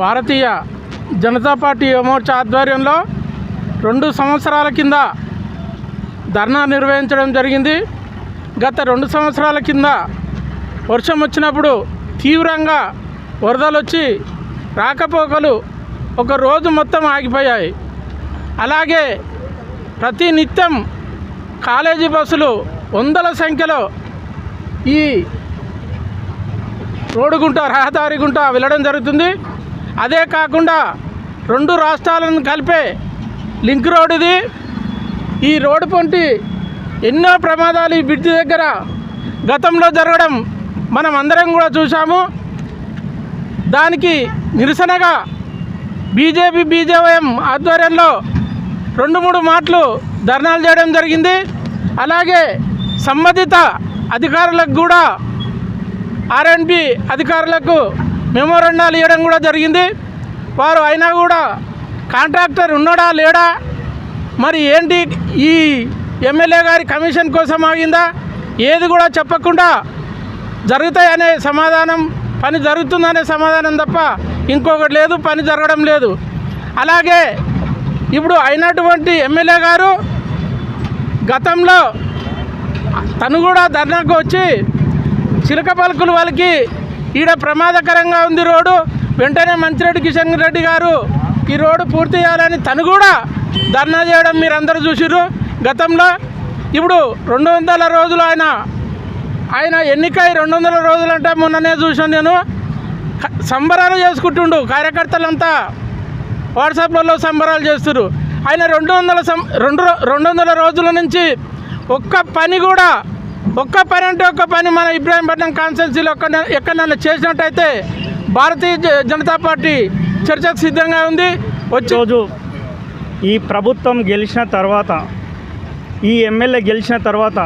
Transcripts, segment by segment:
భారతీయ Janata party Yuva Morcha ఆధ్వర్యంలో రెండు సంవత్సరాల కింద ధర్నా నిర్వహించడం జరిగింది. గత రెండు సంవత్సరాల కింద వర్షం వచ్చినప్పుడు తీవ్రంగా వరదలు వచ్చి రాకపోకలు ఒక రోజు మొత్తం ఆగిపోయాయి. అలాగే ప్రతి నిత్యం కాలేజీ బస్సులు వందల సంఖ్యలో ఈ రోడ్డు గుంట రహదారి గుంట వెళ్ళడం జరుగుతుంది. అదే కాకుండా రెండు రాష్ట్రాలను కలిపే లింక్ రోడ్డుది ఈ రోడ్డు పొంటి ఎన్నో ప్రమాదాలు ఈ బ్రిడ్జ్ దగ్గర గతంలో జరగడం మనం అందరం కూడా చూసాము దానికి నిరసనగా బీజేపీ బీజేవైఎం ఆధ్వర్యంలో రెండు మూడు మాటలు ధర్నాలు చేయడం జరిగింది. అలాగే సంబంధిత అధికారులకు కూడా ఆర్ఎన్బి అధికారులకు మెమోరండాలు ఇవ్వడం కూడా జరిగింది. వారు అయినా కూడా కాంట్రాక్టర్ ఉన్నాడా లేడా? మరి ఏంటి ఈ ఎమ్మెల్యే గారి కమిషన్ కోసం ఆగిందా? ఏది కూడా చెప్పకుండా జరుగుతాయనే సమాధానం పని జరుగుతుందనే సమాధానం తప్ప ఇంకొకటి లేదు పని జరగడం లేదు. అలాగే ఇప్పుడు అయినటువంటి ఎమ్మెల్యే గారు గతంలో తను కూడా ధర్నాకు వచ్చి చిలక పలుకులు వాళ్ళకి ఈడ ప్రమాదకరంగా ఉంది రోడ్డు. వెంటనే మంచిరెడ్డి కిషన్ రెడ్డి గారు ఈ రోడ్డు పూర్తి చేయాలని తను కూడా ధర్నా చేయడం మీరు అందరూ చూసిర్రు. గతంలో ఇప్పుడు రెండు వందల రోజులు ఆయన ఆయన ఎన్నికై రెండు వందల రోజులు అంటే మొన్ననే చూసాను నేను. సంబరాలు చేసుకుంటుండు కార్యకర్తలంతా వాట్సాప్లలో సంబరాలు చేస్తున్నారు ఆయన రెండు వందల సం రెండు రెండు వందల రోజుల నుంచి ఒక్క పని కూడా ఒక్క పని అంటే ఒక్క పని. మన ఇబ్రాహీంపట్నం కాన్స్టిట్యున్సీలో ఒక్క ఎక్కడన్నా చేసినట్టయితే భారతీయ జ- జనతా పార్టీ చర్చకు సిద్ధంగా ఉంది. వచ్చి రోజు ఈ ప్రభుత్వం గెలిచిన తర్వాత ఈ ఎమ్మెల్యే గెలిచిన తర్వాత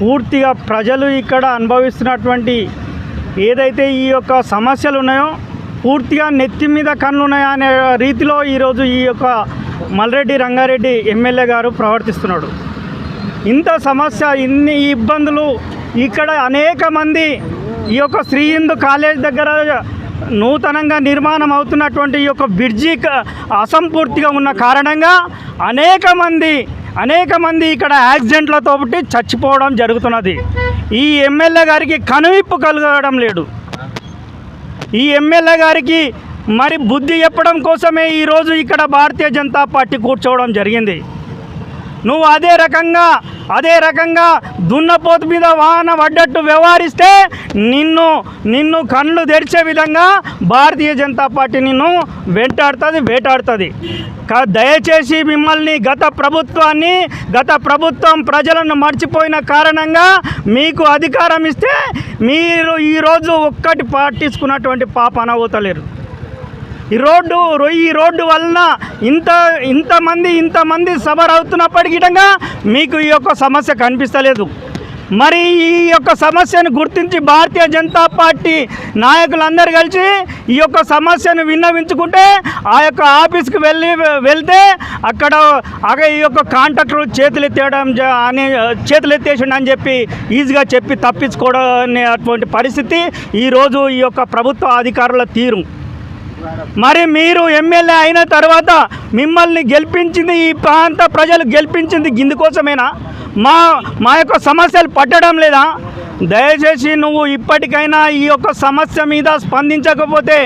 పూర్తిగా ప్రజలు ఇక్కడ అనుభవిస్తున్నటువంటి ఏదైతే ఈ యొక్క సమస్యలు ఉన్నాయో పూర్తిగా నెత్తి మీద కన్ను ఉన్నాయా అనే రీతిలో ఈరోజు ఈ యొక్క మల్రెడ్డి రంగారెడ్డి ఎమ్మెల్యే గారు ప్రవర్తిస్తున్నాడు. ఇంత సమస్య ఇన్ని ఇబ్బందులు ఇక్కడ అనేక మంది ఈ యొక్క శ్రీ హిందూ కాలేజ్ దగ్గర నూతనంగా నిర్మాణం అవుతున్నటువంటి ఈ యొక్క బ్రిడ్జి అసంపూర్తిగా ఉన్న కారణంగా అనేక మంది అనేక మంది ఇక్కడ యాక్సిడెంట్లతో చచ్చిపోవడం జరుగుతున్నది. ఈ ఎమ్మెల్యే గారికి కనువిప్పు కలగడం లేదు. ఈ ఎమ్మెల్యే గారికి మరి బుద్ధి చెప్పడం కోసమే ఈరోజు ఇక్కడ భారతీయ జనతా పార్టీ కూర్చోవడం జరిగింది. నువ్వు అదే రకంగా అదే రకంగా దున్నపోతు మీద వాహన పడ్డట్టు వ్యవహరిస్తే నిన్ను నిన్ను కళ్ళు తెరిచే విధంగా భారతీయ జనతా పార్టీ నిన్ను వెంటాడుతుంది వేటాడుతుంది. దయచేసి మిమ్మల్ని గత ప్రభుత్వాన్ని గత ప్రభుత్వం ప్రజలను మర్చిపోయిన కారణంగా మీకు అధికారం ఇస్తే మీరు ఈరోజు ఒక్కటి పాటించుకున్నటువంటి పాప అనవతలేరు ఈ రోడ్డు ఈ రోడ్డు వలన ఇంత ఇంతమంది ఇంతమంది సబర్ అవుతున్నప్పటికీ గిటంగా మీకు ఈ యొక్క సమస్య కనిపిస్తలేదు. మరి ఈ యొక్క సమస్యను గుర్తించి భారతీయ జనతా పార్టీ నాయకులందరూ కలిసి ఈ యొక్క సమస్యను విన్నవించుకుంటే ఆ యొక్క ఆఫీస్కి వెళ్ళి వెళ్తే అక్కడ అగ ఈ యొక్క కాంట్రాక్టర్లు చేతులెత్తేయడం జ- అని అని చెప్పి ఈజీగా చెప్పి తప్పించుకోవడం అనేటువంటి పరిస్థితి ఈరోజు ఈ యొక్క ప్రభుత్వ అధికారుల తీరు. మరి మీరు ఎమ్మెల్యే అయిన తర్వాత మిమ్మల్ని గెలిపించింది ఈ ప్రాంత ప్రజలు గెలిపించింది గిందుకోసమేనా మా మా యొక్క సమస్యలు పట్టడం లేదా? దయచేసి నువ్వు ఇప్పటికైనా ఈ యొక్క సమస్య మీద స్పందించకపోతే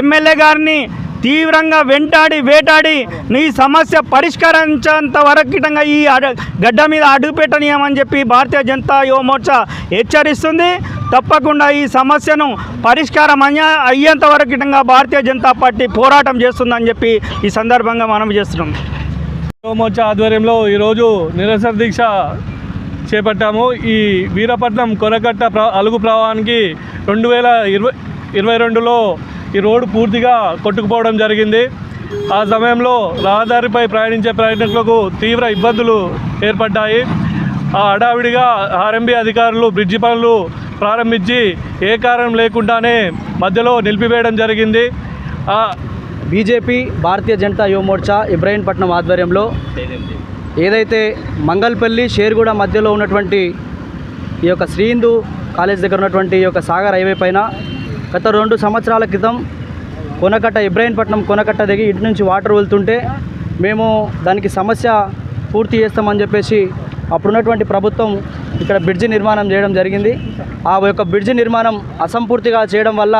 ఎమ్మెల్యే గారిని తీవ్రంగా వెంటాడి వేటాడి నీ సమస్య పరిష్కరించేంత వరకు ఈ గడ్డ మీద అడుగుపెట్టనీయమని చెప్పి భారతీయ జనతా యువ మోర్చా హెచ్చరిస్తుంది. తప్పకుండా ఈ సమస్యను పరిష్కారం అయ్యే అయ్యేంత వరకు భారతీయ జనతా పార్టీ పోరాటం చేస్తుందని చెప్పి ఈ సందర్భంగా మనం చేస్తున్నాం. మోర్చా ఆధ్వర్యంలో ఈరోజు నిరసన దీక్ష చేపట్టాము. ఈ వీరపట్నం కొనకట్ట అలుగు ప్రవాహానికి రెండు వేల ఇరవై ఇరవై రెండులో ఈ రోడ్డు పూర్తిగా కొట్టుకుపోవడం జరిగింది. ఆ సమయంలో రహదారిపై ప్రయాణించే ప్రయాణికులకు తీవ్ర ఇబ్బందులు ఏర్పడ్డాయి. ఆ హడావిడిగా ఆర్ఎంబీ అధికారులు బ్రిడ్జి పనులు ప్రారంభించి ఏ కారణం లేకుండానే మధ్యలో నిలిపివేయడం జరిగింది. బీజేపీ భారతీయ జనతా యువ మోర్చా ఇబ్రాహీంపట్నం ఆధ్వర్యంలో ఏదైతే మంగల్పల్లి షేర్గూడ మధ్యలో ఉన్నటువంటి ఈ యొక్క శ్రీ హిందూ కాలేజ్ దగ్గర ఉన్నటువంటి ఈ యొక్క సాగర్ హైవే పైన గత రెండు సంవత్సరాల క్రితం కొనకట్ట ఇబ్రాహీంపట్నం కొనకట్ట దిగి ఇటు నుంచి వాటర్ వెళ్తుంటే మేము దానికి సమస్య పూర్తి చేస్తామని చెప్పేసి అప్పుడున్నటువంటి ప్రభుత్వం ఇక్కడ బ్రిడ్జి నిర్మాణం చేయడం జరిగింది. ఆ యొక్క బ్రిడ్జి నిర్మాణం అసంపూర్తిగా చేయడం వల్ల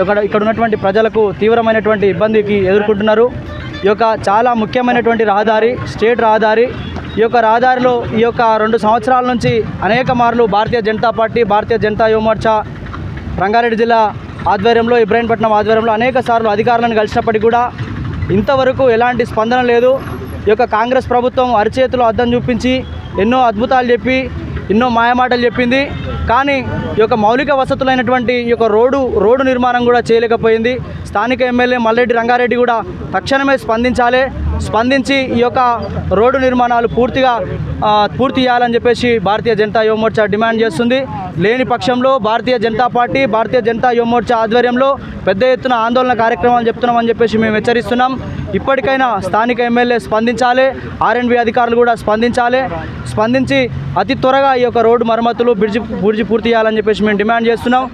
ఇక్కడ ఇక్కడ ఉన్నటువంటి ప్రజలకు తీవ్రమైనటువంటి ఇబ్బందికి ఎదుర్కొంటున్నారు. ఈ యొక్క చాలా ముఖ్యమైనటువంటి రహదారి స్టేట్ రహదారి ఈ యొక్క రహదారిలో ఈ యొక్క రెండు సంవత్సరాల నుంచి అనేక మార్లు భారతీయ జనతా పార్టీ భారతీయ జనతా యువమోర్చా రంగారెడ్డి జిల్లా ఆధ్వర్యంలో ఇబ్రాహీంపట్నం ఆధ్వర్యంలో అనేక సార్లు అధికారులను కలిసినప్పటికీ కూడా ఇంతవరకు ఎలాంటి స్పందన లేదు. ఈ యొక్క కాంగ్రెస్ ప్రభుత్వం అరిచేతిలో అద్దం చూపించి ఎన్నో అద్భుతాలు చెప్పి ఎన్నో మాయమాటలు చెప్పింది. కానీ ఈ యొక్క మౌలిక వసతులైనటువంటి ఈ యొక్క రోడ్డు రోడ్డు నిర్మాణం కూడా చేయలేకపోయింది. స్థానిక ఎమ్మెల్యే మల్లెడ్డి రంగారెడ్డి కూడా తక్షణమే స్పందించాలి. స్పందించి ఈ యొక్క రోడ్డు నిర్మాణాలు పూర్తిగా పూర్తి చేయాలని చెప్పేసి భారతీయ జనతా యువమోర్చా డిమాండ్ చేస్తుంది. లేని పక్షంలో భారతీయ జనతా పార్టీ భారతీయ జనతా యువమోర్చా ఆధ్వర్యంలో పెద్ద ఎత్తున ఆందోళన కార్యక్రమాలు చెప్తున్నామని చెప్పేసి మేము హెచ్చరిస్తున్నాం. ఇప్పటికైనా స్థానిక ఎమ్మెల్యే స్పందించాలి ఆర్ఎండ్బి అధికారులు కూడా స్పందించాలి. స్పందించి అతి త్వరగా ఈ యొక్క రోడ్డు మరమ్మతులు బ్రిడ్జి బ్రిడ్జి పూర్తి చేయాలని చెప్పేసి మేము డిమాండ్ చేస్తున్నాం.